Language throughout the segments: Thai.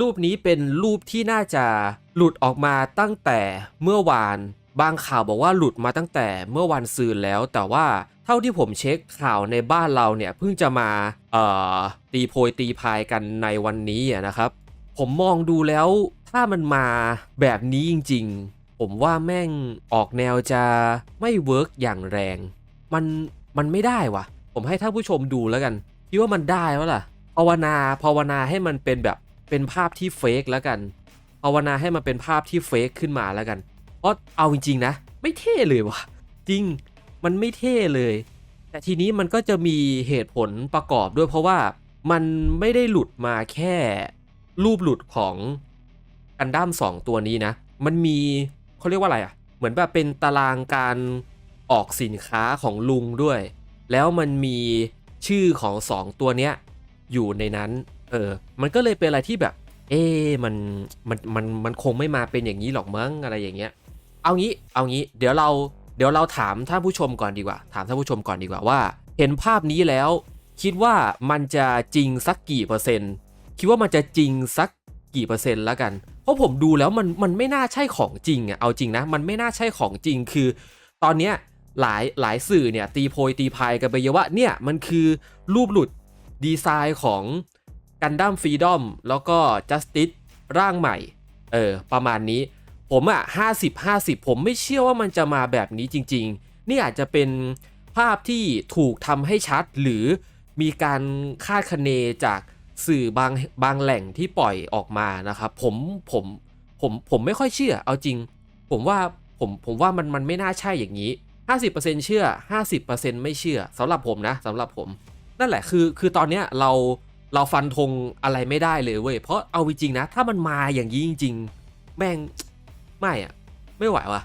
รูปนี้เป็นรูปที่น่าจะหลุดออกมาตั้งแต่เมื่อวาน บางข่าวบอกว่าหลุดมาตั้งแต่เมื่อวันซืนแล้ว แต่ว่าเท่าที่ผมเช็คข่าวในบ้านเราเนี่ยเพิ่งจะมาเอ่อตีโพยตีพายกันในวันนี้นะครับ ผมมองดูแล้วถ้ามันมาแบบนี้จริง ๆ ผมว่าแม่งออกแนวจะไม่เวิร์กอย่างแรง มันมันไม่ได้วะผมให้ท่านผู้ชมดูแล้วกันคิดว่ามันได้วะล่ะภาวนาภาวนาให้มันเป็นแบบ เป็นภาพที่เฟกแล้วกันภาวนาให้มันเป็นภาพที่เฟกขึ้นมาแล้วกัน เพราะเอาจริงๆนะ ไม่เท่เลยวะจริงมันไม่เท่เลย แต่ทีนี้มันก็จะมีเหตุผลประกอบด้วยเพราะว่ามันไม่ได้หลุดมาแค่รูปหลุดของกันดั้มสองตัวนี้นะ มันมีเขาเรียกว่าอะไรอะ่ะ เหมือนแบบเป็นตารางการออกสินค้าของลุงด้วย แล้วมันมีชื่อของสองตัวเนี้ยอยู่ในนั้น ออ มันก็เลยเป็นอะไรที่แบบ เอ๊มันมันมันมันคงไม่มาเป็นอย่างนี้หรอกมั้งอะไรอย่างเงี้ย เอางี้เอางี้เดี๋ยวเราเดี๋ยวเราถามท่านผู้ชมก่อนดีกว่า ถามท่านผู้ชมก่อนดีกว่าว่า เห็นภาพนี้แล้ว คิดว่ามันจะจริงสักกี่เปอร์เซ็นต์ คิดว่ามันจะจริงสักกี่เปอร์เซ็นต์แล้วกัน เพราะผมดูแล้วมันมันไม่น่าใช่ของจริงอะเอาจริงนะ มันไม่น่าใช่ของจริงคือ ตอนเนี้ยหลายหลายสื่อเนี่ยตีโพยตีพายกันไปเยอะว่าเนี่ยมันคือรูปหลุดดีไซน์ของ กันดั้มฟรีดอมแล้วก็จัสติสร่างใหม่ เออ ประมาณนี้ ผมอะห้าสิบห้าสิบผมไม่เชื่อว่ามันจะมาแบบนี้จริง ๆ นี่อาจจะเป็นภาพที่ถูกทำให้ชัดหรือมีการคาดคะเนจากสื่อบางบางแหล่งที่ปล่อยออกมานะครับ ผมผมผมผมไม่ค่อยเชื่อ เอาจริง ผมว่าผมผมว่ามันมันไม่น่าใช่อย่างนี้ 50%เชื่อ 50%ไม่เชื่อสำหรับผมนะสำหรับผม นั่นแหละคือคือตอนเนี้ยเรา เราฟันธงอะไรไม่ได้เลยเว้ยเพราะเอาจริงนะ ถ้ามันมาอย่างนี้จริง ๆ แม่งไม่อะไม่ไหววะ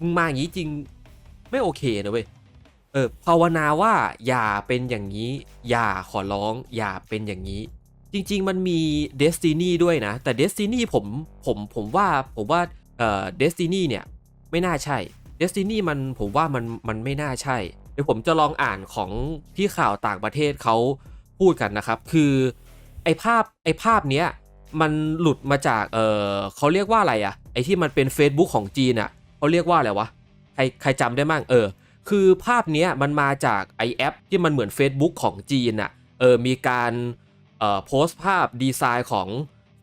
มึงมาอย่างนี้จริงไม่โอเคนะเว้ยเออภาวนาว่าอย่าเป็นอย่างนี้ อย่าขอร้อง อย่าเป็นอย่างนี้ จริง ๆ มันมี Destiny ด้วยนะ แต่ Destiny ผมผมผมว่าผมว่าเอ่อ Destiny เนี่ยไม่น่าใช่ Destiny มันผมว่ามันมันไม่น่าใช่ เดี๋ยวผมจะลองอ่านของที่ข่าวต่างประเทศเขา พูดกันนะครับ คือไอภาพไอภาพเนี้ยมันหลุดมาจากเออเขาเรียกว่าอะไรอะไอที่มันเป็น Facebook ของจีนอะเขาเรียกว่าอะไรวะใครใครจำได้มั่งเออ คือภาพเนี้ยมันมาจากไอแอปที่มันเหมือน Facebook ของจีนอะเออมีการเอ่อโพสต์ภาพดีไซน์ของ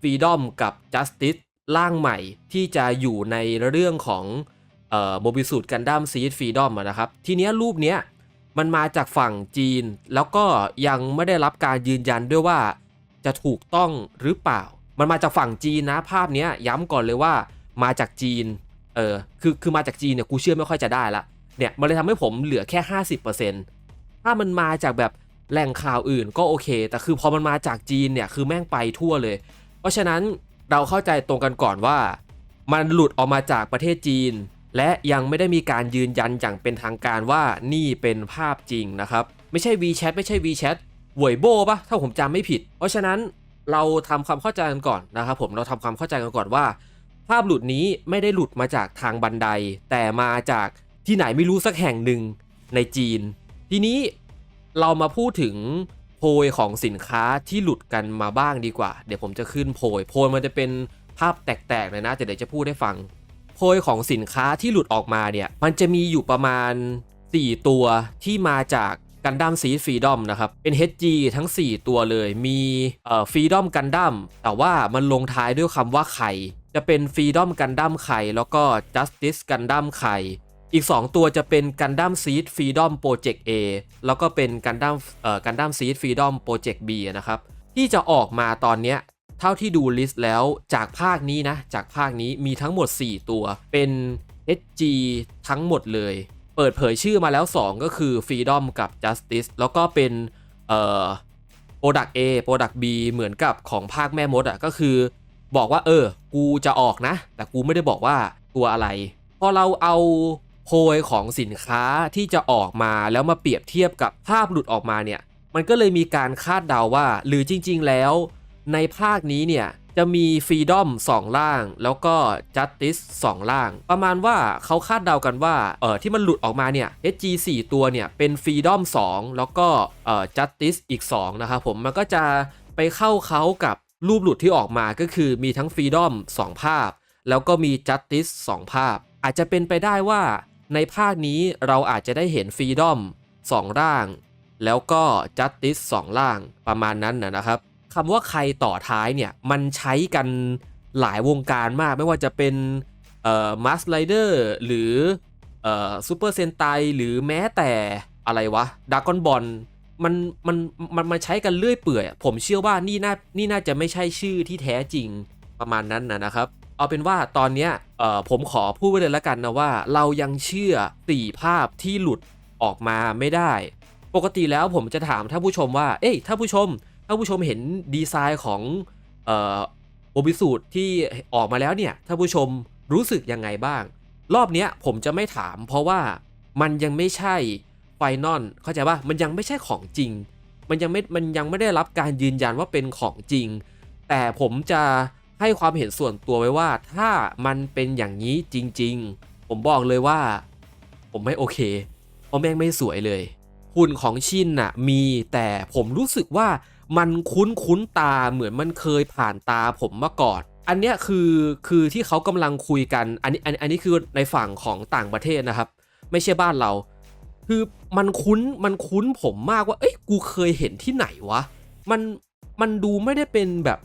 Freedom กับ Justice ร่างใหม่ที่จะอยู่ในเรื่องของเอ่อโมบิสูดกันดั้มซีดฟรีดอมนะครับ ทีเนี้ยรูปเนี้ย มันมาจากฝั่งจีน แล้วก็ยังไม่ได้รับการยืนยันด้วยว่าจะถูกต้องหรือเปล่า มันมาจากฝั่งจีนนะภาพนี้ยย้ำก่อนเลยว่ามาจากจีน เออ คือคือมาจากจีนเนี่ยกูเชื่อไม่ค่อยจะได้ละเนี่ยมันเลยทำให้ผมเหลือแค่ 50%ถ้ามันมาจากแบบแหล่งข่าวอื่นก็โอเค แต่คือพอมันมาจากจีนเนี่ยคือแม่งไปทั่วเลย เพราะฉะนั้นเราเข้าใจตรงกันก่อนว่า มันหลุดออกมาจากประเทศจีน และยังไม่ได้มีการยืนยันอย่างเป็นทางการว่านี่เป็นภาพจริงนะครับ ไม่ใช่ WeChat ไม่ใช่ WeChat หวยโบปะถ้าผมจำไม่ผิด เพราะฉะนั้นเราทำความเข้าใจกันก่อนนะครับผมเราทำความเข้าใจกันก่อนว่า ภาพหลุดนี้ไม่ได้หลุดมาจากทางบันได แต่มาจากที่ไหนไม่รู้สักแห่งหนึ่งในจีน ทีนี้เรามาพูดถึงโพยของสินค้าที่หลุดกันมาบ้างดีกว่า เดี๋ยวผมจะขึ้นโพย โพยมันจะเป็นภาพแตกๆเลยนะแต่เดี๋ยวจะพูดให้ฟัง พยของสินค้าที่หลุดออกมาเนี่ย มันจะมีอยู่ประมาณ 4 ตัวที่มาจากกันดั้มซีฟรีดอมนะครับ เป็น HG ทั้ง 4 ตัวเลย มีเอ่อฟรีดอมกันดั้มแต่ว่ามันลงท้ายด้วยคำว่าไข่ จะเป็นฟรีดอมกันดั้มไข่แล้วก็ Justice กันดั้มไข่อีก 2 ตัวจะเป็นกันดั้มซีดฟรีดอมโปรเจกต์ A แล้วก็เป็นกันดั้มเอ่อกันดั้มซีดฟรีดอมโปรเจกต์ B นะครับ ที่จะออกมาตอนเนี้ย เท่าที่ดูลิสต์แล้วจากภาคนี้นะ จากภาคนี้มีทั้งหมด 4 ตัว เป็น HG ทั้งหมดเลย เปิดเผยชื่อมาแล้ว 2 ก็คือ Freedom กับ Justice แล้วก็เป็นเอ่อ Product A Product B เหมือนกับของภาคแม่มดอะก็คือบอกว่าเออ กูจะออกนะ แต่กูไม่ได้บอกว่าตัวอะไร พอเราเอาโพยของสินค้าที่จะออกมาแล้วมาเปรียบเทียบกับภาพหลุดออกมาเนี่ย มันก็เลยมีการคาดเดาว่า หรือจริง ๆ แล้ว ในภาคนี้เนี่ยจะมี Freedom 2ล่าง แล้วก็ Justice 2ล่าง ประมาณว่าเขาคาดเดากันว่าเออที่มันหลุดออกมาเนี่ย HG 4 ตัวเนี่ยเป็น Freedom 2แล้วก็เออ Justice อีก 2 นะครับผมมันก็จะไปเข้าเขากับรูปหลุดที่ออกมาก็คือมีทั้ง Freedom 2ภาพ แล้วก็มี Justice 2ภาพ อาจจะเป็นไปได้ว่าในภาคนี้เราอาจจะได้เห็น Freedom 2ร่าง แล้วก็ Justice 2ร่างประมาณนั้นนะครับ คำว่าใครต่อท้ายเนี่ยมันใช้กันหลายวงการมากไม่ว่าจะเป็นเอ่อมาสไลเดอร์หรือเอ่อซูเปอร์เซนไตหรือแม้แต่อะไรวะดากอนบอลมันมันมันมันใช้กันเรื่อยเปื่อย ผมเชื่อว่านี่น่านี่น่าจะไม่ใช่ชื่อที่แท้จริงประมาณนั้นนะนะครับ เอาเป็นว่าตอนเนี้ยเอ่อผมขอพูดไว้เลยละกันนะว่า เรายังเชื่อสี่ภาพที่หลุดออกมาไม่ได้ ปกติแล้วผมจะถามท่านผู้ชมว่า เอ้ยท่านผู้ชม ท่าผู้ชมเห็นดีไซน์ของเอ่อโอบิสูตรที่ออกมาแล้วเนี่ยท่านผู้ชมรู้สึกยังไงบ้าง รอบเนี้ยผมจะไม่ถาม เพราะว่ามันยังไม่ใช่ไฟนอลเข้าใจป่ะมันยังไม่ใช่ของจริง มันยังไม่มันยังไม่ได้รับการยืนยันว่าเป็นของจริง แต่ผมจะให้ความเห็นส่วนตัวไว้ว่าถ้ามันเป็นอย่างนี้จริง ๆ ผมบอกเลยว่า ผมไม่โอเคเพราะแม่งไม่สวยเลยหุ่นของชินน่ะมีแต่ผมรู้สึกว่า มันคุ้นคุ้นตาเหมือนมันเคยผ่านตาผมมาก่อน อันเนี้ยคือคือที่เขากำลังคุยกัน อันนี้อันอันนี้คือในฝั่งของต่างประเทศนะครับ ไม่ใช่บ้านเรา คือมันคุ้นมันคุ้นผมมากว่า เอ้ยกูเคยเห็นที่ไหนวะ มันมันดูไม่ได้เป็นแบบ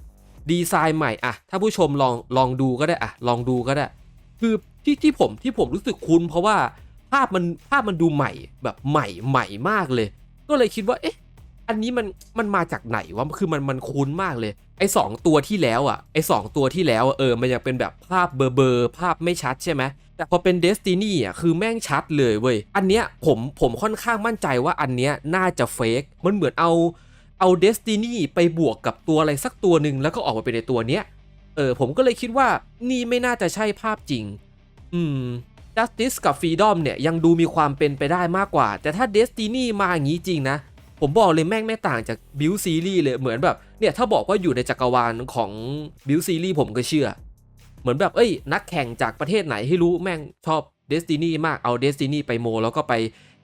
ดีไซน์ใหม่อะถ้าผู้ชมลองลองดูก็ได้อะลองดูก็ได้ คือที่ที่ผมที่ผมรู้สึกคุ้นเพราะว่าภาพมันภาพมันดูใหม่แบบใหม่ใหม่มากเลย ก็เลยคิดว่าเอ๊ะ อันนี้มันมันมาจากไหนวะคือมันมันคุ้นมากเลย ไอ้สองตัวที่แล้วอะไอ้สองตัวที่แล้วเออมันยังเป็นแบบภาพเบอร์เบอร์ภาพไม่ชัดใช่ไหมแต่พอเป็น Destiny อะคือแม่งชัดเลยเว้ยอันเนี้ยผมผมค่อนข้างมั่นใจว่าอันเนี้ยน่าจะเฟกมันเหมือนเอาเอา Destiny ไปบวกกับตัวอะไรสักตัวหนึ่งแล้วก็ออกมาเป็นในตัวเนี้ยเออผมก็เลยคิดว่านี่ไม่น่าจะใช่ภาพจริง อืม Justice กับ Freedom เนี่ยยังดูมีความเป็นไปได้มากกว่า แต่ถ้า Destiny มาอย่างนี้จริงนะ ผมบอกเลยแม่งไม่ต่างจาก Build Series เลยเหมือนแบบเนี่ยถ้าบอกว่าอยู่ในจักรวาลของ Build Series ผมก็เชื่อ เหมือนแบบเอ้ย นักแข่งจากประเทศไหนให้รู้แม่งชอบ Destiny มากเอา Destiny ไปโม แล้วก็ไป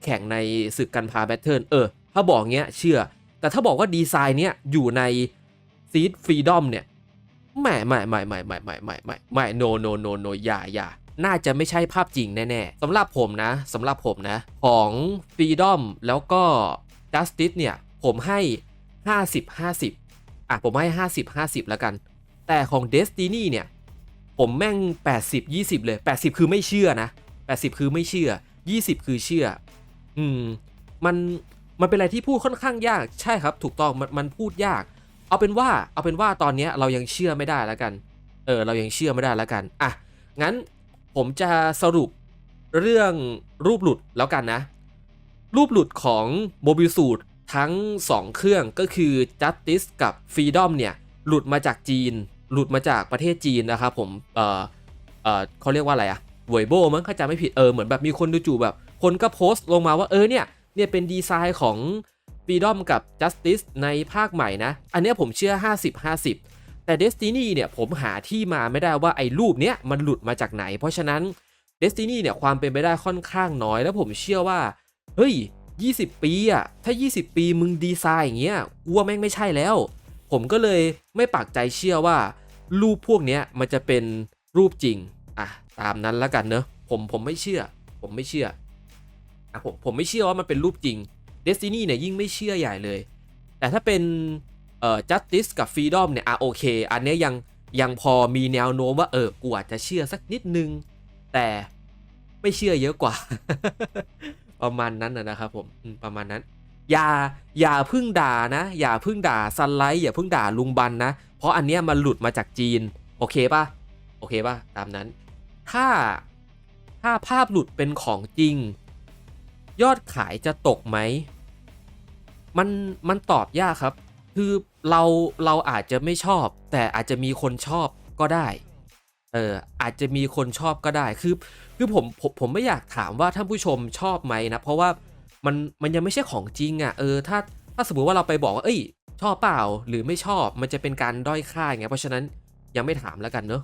แข่งในศึกกันพาแบทเทิลเออ ถ้าบอกเงี้ยเชื่อ แต่ถ้าบอกว่าดีไซน์เนี้ยอยู่ใน Seed Freedom เนี่ยไม่ไม่ไม่ไม่ไม่ไม่ไม่ไม่ไม่ no no no no อย่าอย่าน่าจะไม่ใช่ภาพจริงแน่ๆสำหรับผมนะสำหรับผมนะ ของ Freedom แล้วก็ Justice เนี่ย ผมให้ 50 50 อะ ผมให้ 50 50 แล้วกัน แต่ของ Destiny เนี่ย ผมแม่ง 80 20 เลย 80 คือไม่เชื่อนะ 80 คือไม่เชื่อ 20 คือเชื่อ อืม มัน มันเป็นอะไรที่พูดค่อนข้างยาก ใช่ครับ ถูกต้อง มัน มันพูดยาก เอาเป็นว่า เอาเป็นว่าตอนนี้เรายังเชื่อไม่ได้แล้วกัน เออ เรายังเชื่อไม่ได้แล้วกัน อะ งั้นผมจะสรุปเรื่องรูปหลุดแล้วกันนะ รูปหลุดของโมบิ l สูตรทั้ง 2 เครื่องก็คือ Justice กับ Freedom เนี่ยหลุดมาจากจีน หลุดมาจากประเทศจีนนะครับผม เออเออเขาเรียกว่าอะไรอะเวยโบมั้งข้าใจไม่ผิดเออเหมือนแบบมีคนดูจู่แบบ คนก็โพสต์ลงมาว่าเออเนี่ยเนี่ยเป็นดีไซน์ของ Freedom กับ Justice ในภาคใหม่นะ อันนี้ผมเชื่อ 50-50 แต่ Destiny เนี่ยผมหาที่มาไม่ได้ว่าไอ้รูปเนี้ยมันหลุดมาจากไหน เพราะฉะนั้น Destiny เนี่ยความเป็นไปได้ค่อนข้างน้อย แล้วผมเชื่อว่า เฮ้ย 20 ปีอะถ้า 20 ปีมึงดีไซน์อย่างเงี้ยกูว่าแม่งไม่ใช่แล้ว ผมก็เลยไม่ปักใจเชื่อว่า รูปพวกเนี้ยมันจะเป็นรูปจริงอะตามนั้นแล้วกันเนอะผมผมไม่เชื่อ ผมไม่เชื่ออะผมผมไม่เชื่อว่ามันเป็นรูปจริง Destiny เนี่ยยิ่งไม่เชื่อใหญ่เลย แต่ถ้าเป็นเอ่อ Justice กับ Freedom เนี่ยอะโอเค อันเนี้ยยังยังพอมีแนวโน้มว่าเออกูอาจจะเชื่อสักนิดนึง แต่ไม่เชื่อเยอะกว่า ประมาณนั้นนะครับผมประมาณนั้น อย่าอย่าพึ่งด่านะ อย่าพึ่งด่าซันไลท์อย่าพึ่งด่าลุงบันนะ เพราะอันเนี้ยมันหลุดมาจากจีน โอเคป่ะโอเคป่ะตามนั้น ถ้าถ้าภาพหลุดเป็นของจริง ยอดขายจะตกไหมมันมันตอบยากครับ คือเราเราอาจจะไม่ชอบ แต่อาจจะมีคนชอบก็ได้ เอออาจจะมีคนชอบก็ได้คือคือผมผมผมไม่อยากถามว่าท่านผู้ชมชอบไหมนะเพราะว่ามันมันยังไม่ใช่ของจริงอะ่ะเออถ้าถ้าสมมติว่าเราไปบอกว่าเอ้ย ชอบเปล่าหรือไม่ชอบมันจะเป็นการด้อยค่าไงเพราะฉะนั้นยังไม่ถามแล้วกันเนอะ